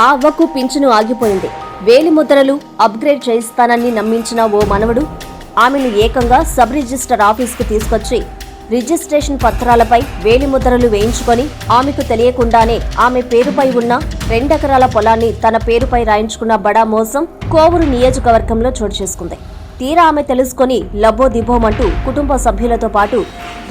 ఆ అవ్వకు పింఛను ఆగిపోయింది. వేలిముద్రలు అప్గ్రేడ్ చేయిస్తానని నమ్మించిన ఓ మనవడు ఆమెను ఏకంగా సబ్ రిజిస్టర్ ఆఫీస్కు తీసుకొచ్చి రిజిస్ట్రేషన్ పత్రాలపై వేలిముద్రలు వేయించుకొని ఆమెకు తెలియకుండానే ఆమె పేరుపై ఉన్న రెండెకరాల పొలాన్ని తన పేరుపై రాయించుకున్న బడా మోసం కోవూరు నియోజకవర్గంలో చోటు చేసుకుంది తీరా ఆమె తెలుసుకొని లబ్బో దిబ్బోమంటూ కుటుంబ సభ్యులతో పాటు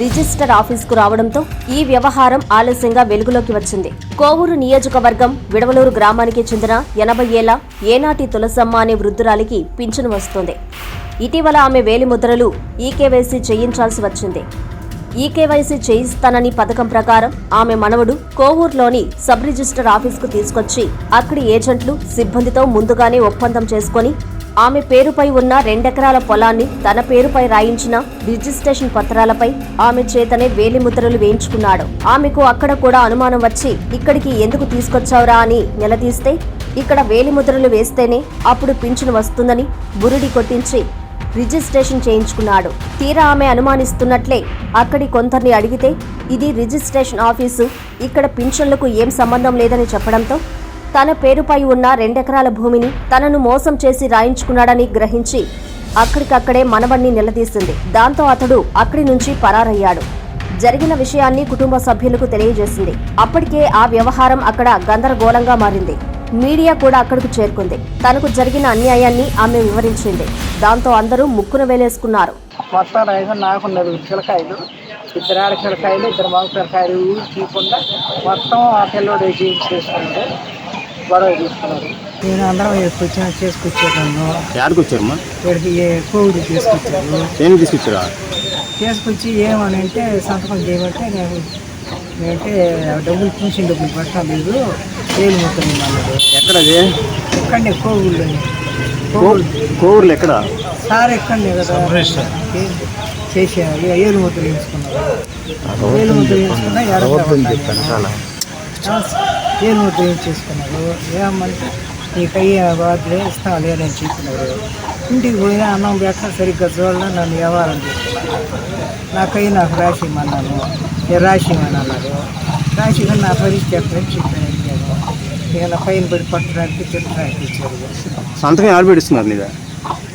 రిజిస్టర్ ఆఫీస్కు రావడంతో ఈ వ్యవహారం ఆలస్యంగా వెలుగులోకి వచ్చింది. కోవూరు నియోజకవర్గం విడవలూరు గ్రామానికి చెందిన ఎనభై ఏళ్ళ ఏనాటి తులసమ్మ అనే వృద్ధురాలికి పింఛను వస్తుంది. ఇటీవల ఆమె వేలిముద్రలు ఈకేవైసీ చేయించాల్సి వచ్చింది. ఈకేవైసీ చేయిస్తానని పథకం ప్రకారం ఆమె మనవడు కోవూరులోని సబ్ రిజిస్టర్ ఆఫీస్కు తీసుకొచ్చి అక్కడి ఏజెంట్లు సిబ్బందితో ముందుగానే ఒప్పందం చేసుకొని ఆమె పేరుపై ఉన్న రెండెకరాల పొలాన్ని తన పేరుపై రాయించిన రిజిస్ట్రేషన్ పత్రాలపై ఆమె చేతనే వేలిముద్రలు వేయించుకున్నాడు. ఆమెకు అక్కడ కూడా అనుమానం వచ్చి ఇక్కడికి ఎందుకు తీసుకొచ్చావురా? అని నిలదీస్తే ఇక్కడ వేలిముద్రలు వేస్తేనే అప్పుడు పింఛను వస్తుందని బురుడి కొట్టించి రిజిస్ట్రేషన్ చేయించుకున్నాడు. తీరా ఆమె అనుమానిస్తున్నట్లే. అక్కడి కొందరిని అడిగితే ఇది రిజిస్ట్రేషన్ ఆఫీసు. ఇక్కడ పింఛన్లకు ఏం సంబంధం లేదని చెప్పడంతో తన పేరుపై ఉన్న రెండెకరాల భూమిని తనను మోసం చేసి రాయించుకున్నాడని గ్రహించి అక్కడికక్కడే మనవణ్ణి నిలదీసింది. దాంతో అతడు అక్కడి నుంచి పరారయ్యాడు. జరిగిన విషయాన్ని కుటుంబ సభ్యులకు తెలియజేసింది. అప్పటికే ఆ వ్యవహారం అక్కడ గందరగోళంగా మారింది. మీడియా కూడా అక్కడికి చేరుకుంది. తనకు జరిగిన అన్యాయాన్ని ఆమె వివరించింది. దాంతో అందరూ ముక్కున వేలేసుకున్నారు. మొత్తం రైతు నాకున్నది పిల్లకాయలు ఇద్దరు ఆడ పిల్లకాయలు ఇద్దరు మగ పిల్లకాయలు తీయకుండా మొత్తం ఆ పిల్లోడు చేసుకున్నాడు గొడవ తీసుకున్నారు నేను అందరం చేసుకొచ్చిన చేసుకొచ్చేదాన్ని. యాడికి వచ్చారమ్మా? ఇక్కడికి కోవిడ్ తీసుకొచ్చారు? ఏం తీసుకొచ్చారా? తీసుకొచ్చి ఏమని అంటే సంతకం చేయమంటే నేను నేనంటే డబ్బులు పెన్షన్ డబ్బులు పట్టడం లేదు ఏలు మొత్తం అన్నాడు ఎక్కడ అది ఎక్కడనే కోవిడ్ కో- కోవూరులో ఎక్కడ? సార్ ఎక్కడనే కదా. చేసేయాలి. ఏలు ముద్ర వేసుకున్నారు ఏలు ముద్ర వేసుకున్నా ఏలు ముద్ర వేసుకున్నారు ఏమంటే నీకు అయ్యే బాధలే ఇస్తాం లేదని చెప్పినారు. ఇంటికి పోయినా అన్నం పెట్ట సరిగ్గా చూడాల నన్ను వ్యవహారం చేసుకున్నారు నాకై నాకు రాసి ఇమ్మన్నాను. నేను రాసి ఇమ్మని అన్నారు. రాసి నా పరిస్థితి ఎక్కడని చెప్పాను ఇక పైన పడి పట్టడానికి తిట్టడానికి ఇచ్చారు సంతకం యాడ్ పెడుతున్నారు